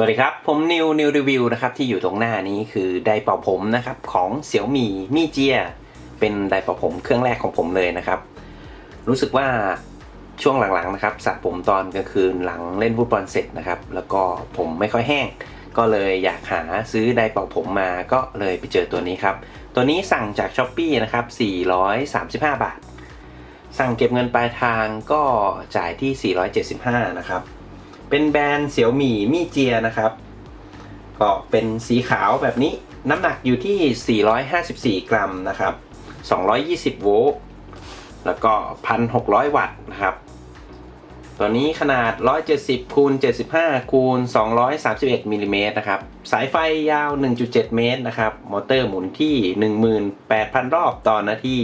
สวัสดีครับ ผมนิวนิวรีวิวนะครับที่อยู่ตรงหน้านี้คือไดเป่าผมนะครับของเสี่ยวมี่มี่เจีย เป็นไดเป่าผมเครื่องแรกของผมเลยนะครับ รู้สึกว่าช่วงหลังๆนะครับสระผมตอนกลางคืนหลังเล่นฟุตบอลเสร็จนะครับ แล้วก็ผมไม่ค่อยแห้ง ก็เลยอยากหาซื้อไดเป่าผมมาก็เลยไปเจอตัวนี้ครับ ตัวนี้สั่งจากช้อปปีนะครับ435 บาท สั่งเก็บเงินปลายทางก็จ่ายที่ 475 นะครับ เป็นแบรนด์เสี่ยวหมี่มี่เจียนะครับ ก็เป็นสีขาวแบบนี้น้ำหนักอยู่ที่ 454 กรัมนะครับ 220 โวลต์แล้วก็ 1,600 วัตต์นะครับ ตัวนี้ขนาด 170คูณ75คูณ231มิลลิเมตรนะครับ สายไฟยาว 1.7 เมตรนะครับ มอเตอร์หมุนที่ 18,000 รอบต่อนาที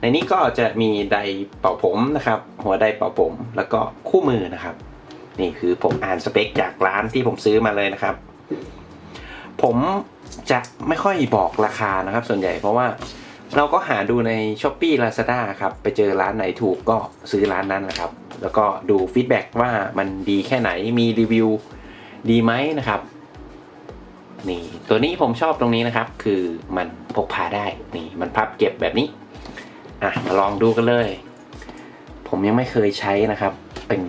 ในนี้ก็จะมีไดร์เป่าผมนะครับ หัวไดร์เป่าผม แล้วก็คู่มือนะครับ นี่คือผมอ่านสเปคจากร้านที่ผมซื้อมาเลยนะครับ ผมจะไม่ค่อยบอกราคานะครับ ส่วนใหญ่เพราะว่าเราก็หาดูใน s h อ p e e Lazada ครับ ไปเจอร้านไหนถูกก็ซื้อร้านนั้นนะครับ แล้วก็ดูฟีดแบ็กว่ามันดีแค่ไหนมีรีวิวดีไหมนะครับนี่ตัวนี้ผมชอบตรงนี้นะครับ คือมันพกพาได้นี่มันพับเก็บแบบนี้อะมาลองดูกันเลย ผมยังไม่เคยใช้นะครับ เป็น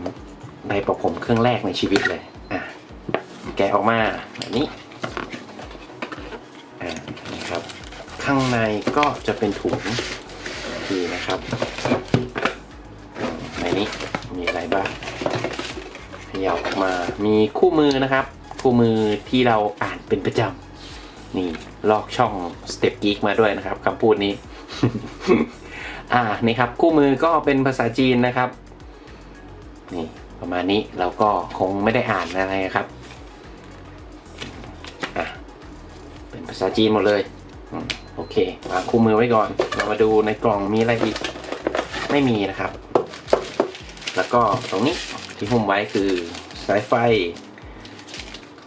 ไดร์เป่าผมเครื่องแรกในชีวิตเลย อะ แกะออกมาแบบนี้ อ่านี่ครับ ข้างในก็จะเป็นถุงคือนะครับ ในนี้มีอะไรบ้างขยับออกมา มีคู่มือนะครับ คู่มือที่เราอ่านเป็นประจำ นี่ลอกช่อง Step Geek มาด้วยนะครับคำพูดนี้ อ่า นี่ครับ คู่มือก็เป็นภาษาจีนนะครับ นี่ ประมาณนี้เราก็คงไม่ได้อ่านอะไรครับเป็นภาษาจีนหมดเลยอโอเควางคู่มือไว้ก่อน เรามาดูในกล่องมีอะไรอีก ไม่มีนะครับ แล้วก็ตรงนี้ที่หุ้มไว้คือสายไฟ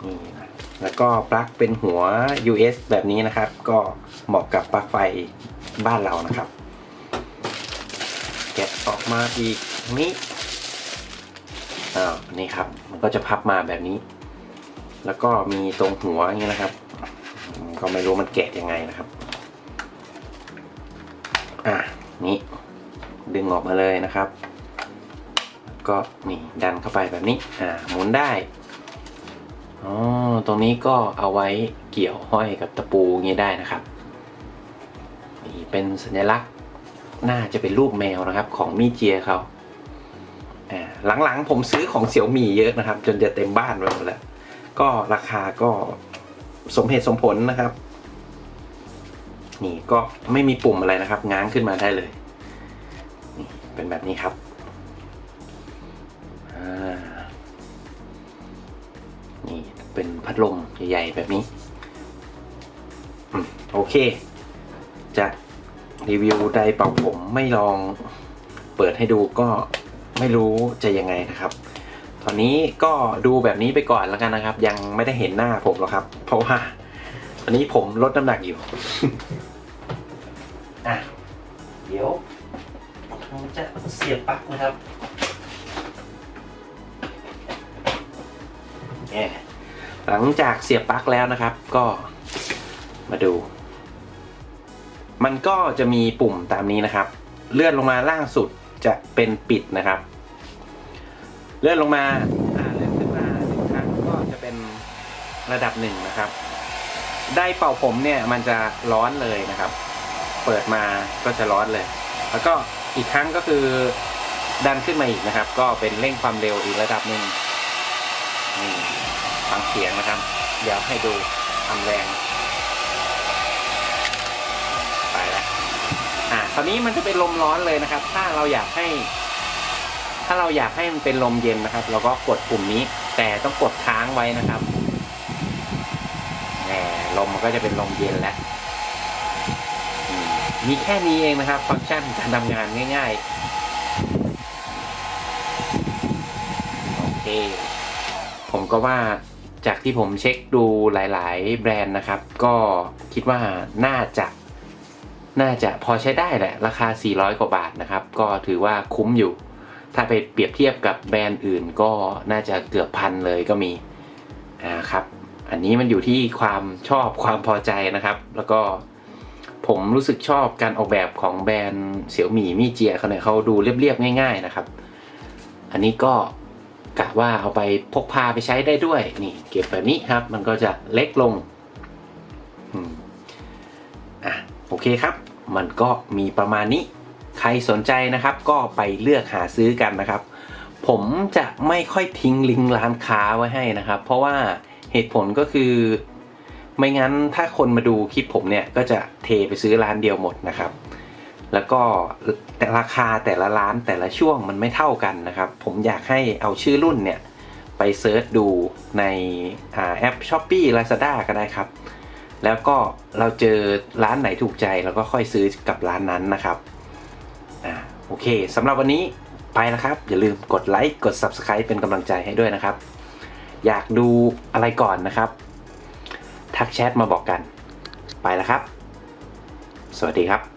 นี่นะแล้วก็ปลั๊กเป็นหัว US แบบนี้นะครับ ก็เหมาะกับปลั๊กไฟบ้านเรานะครับ แกะออกมาอีกนี้ อ้านี่ครับ มันก็จะพับมาแบบนี้ แล้วก็มีตรงหัวอย่างนี้นะครับ ก็ไม่รู้มันแกะยังไงนะครับ อะนี่ดึงออกมาเลยนะครับ ก็นี่ดันเข้าไปแบบนี้ อ่าหมุนได้อ๋อตรงนี้ก็เอาไว้เกี่ยวห้อยกับตะปูงี้ได้นะครับ นี่เป็นสัญลักษณ์น่าจะเป็นรูปแมวนะครับ ของมีเจียเขา หลังๆ ผมซื้อของเสี่ยวมีเยอะนะครับ จนจะเต็มบ้านไปหมดแล้ว ก็ราคาก็สมเหตุสมผลนะครับ นี่ก็ไม่มีปุ่มอะไรนะครับ ง้างขึ้นมาได้เลยเป็นแบบนี้ครับนี่เป็นพัดลมใหญ่ ๆ แบบนี้โอเค จะรีวิวไดเป่าผมไม่ลองเปิดให้ดูก็ ไม่รู้จะยังไงนะครับ ตอนนี้ก็ดูแบบนี้ไปก่อนแล้วกันนะครับ ยังไม่ได้เห็นหน้าผมหรอกครับ เพราะว่าตอนนี้ผมลดน้ำหนักอยู่อะเดี๋ยวผมจะเสียบปลั๊กนะครับเนี่ยหลังจากเสียบปลั๊กแล้วนะครับ ก็มาดู มันก็จะมีปุ่มตามนี้นะครับ เลื่อนลงมาล่างสุด จะเป็นปิดนะครับ เลื่อนลงมาอ่าเลื่อนขึ้นมาหนึ่งครั้งก็จะเป็นระดับหนึ่งนะครับ ได้เป่าผมเนี่ยมันจะร้อนเลยนะครับ เปิดมาก็จะร้อนเลย แล้วก็อีกครั้งก็คือดันขึ้นมาอีกนะครับ ก็เป็นเร่งความเร็วอีกระดับหนึ่งนี่ฟังเสียงนะครับ เดี๋ยวให้ดูทำแรง ไปแล้ว อ่า คราวนี้มันจะเป็นลมร้อนเลยนะครับ ถ้าเราอยากให้ ถ้าเราอยากให้มันเป็นลมเย็นนะครับ เราก็กดปุ่มนี้ แต่ต้องกดค้างไว้นะครับแหมลมมันก็จะเป็นลมเย็นแล้วมมีแค่นี้เองนะครับ ฟังก์ชันการทำงานง่าย ๆ โอเค ผมก็ว่าจากที่ผมเช็คดูหลาย ๆ แบรนด์นะครับ ก็คิดว่าน่าจะ น่าจะพอใช้ได้แหละ ราคา 400 กว่าบาทนะครับ ก็ถือว่าคุ้มอยู่ ถ้าไปเปรียบเทียบกับแบรนด์อื่นก็น่าจะเกือบพันเลยก็มีนะครับ อันนี้มันอยู่ที่ความชอบความพอใจนะครับ แล้วก็ผมรู้สึกชอบการออกแบบของแบรนด์เสี่ยวหมี่มี่เจียเขาเนี่ยเขาดูเรียบๆง่าย ๆนะครับ อันนี้ก็กะว่าเอาไปพกพาไปใช้ได้ด้วยนี่ เก็บแบบนี้ครับ มันก็จะเล็กลง โอเคครับ มันก็มีประมาณนี้ ใครสนใจนะครับก็ไปเลือกหาซื้อกันนะครับ ผมจะไม่ค่อยทิ้งลิงก์ร้านค้าไว้ให้นะครับ เพราะว่าเหตุผลก็คือไม่งั้นถ้าคนมาดูคลิปผมเนี่ยก็จะเทไปซื้อร้านเดียวหมดนะครับ แล้วก็แต่ราคาแต่ละร้านแต่ละช่วงมันไม่เท่ากันนะครับ ผมอยากให้เอาชื่อรุ่นเนี่ยไปเซิร์ชดูในอแอป s h o p e e Lazada ก็ได้ครับ แล้วก็เราเจอร้านไหนถูกใจเราก็ค่อยซื้อกับร้านนั้นนะครับอ่าโอเคสำหรับวันนี้ไปแล้วครับ อย่าลืมกดไลค์กด Subscribe เป็นกำลังใจให้ด้วยนะครับ อยากดูอะไรก่อนนะครับ ทักแชทมาบอกกัน ไปแล้วครับ สวัสดีครับ